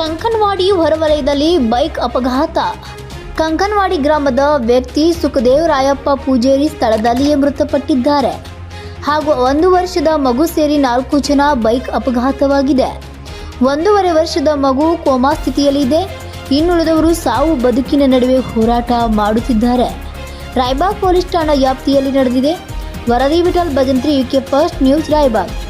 ಕಂಕನವಾಡಿ ಹೊರವಲಯದಲ್ಲಿ ಬೈಕ್ ಅಪಘಾತ. ಕಂಕನವಾಡಿ ಗ್ರಾಮದ ವ್ಯಕ್ತಿ ಸುಖದೇವ್ ರಾಯಪ್ಪ ಪೂಜೇರಿ ಸ್ಥಳದಲ್ಲಿಯೇ ಮೃತಪಟ್ಟಿದ್ದಾರೆ. ಹಾಗೂ ಒಂದು ವರ್ಷದ ಮಗು ಸೇರಿ ನಾಲ್ಕು ಜನ ಬೈಕ್ ಅಪಘಾತವಾಗಿದೆ. ಒಂದೂವರೆ ವರ್ಷದ ಮಗು ಕೋಮಾ ಸ್ಥಿತಿಯಲ್ಲಿದೆ. ಇನ್ನುಳಿದವರು ಸಾವು ಬದುಕಿನ ನಡುವೆ ಹೋರಾಟ ಮಾಡುತ್ತಿದ್ದಾರೆ. ರಾಯ್ಬಾಗ್ ಪೊಲೀಸ್ ಠಾಣಾ ವ್ಯಾಪ್ತಿಯಲ್ಲಿ ನಡೆದಿದೆ. ವರದಿ Vithal Bhajantri UK first news Raybag.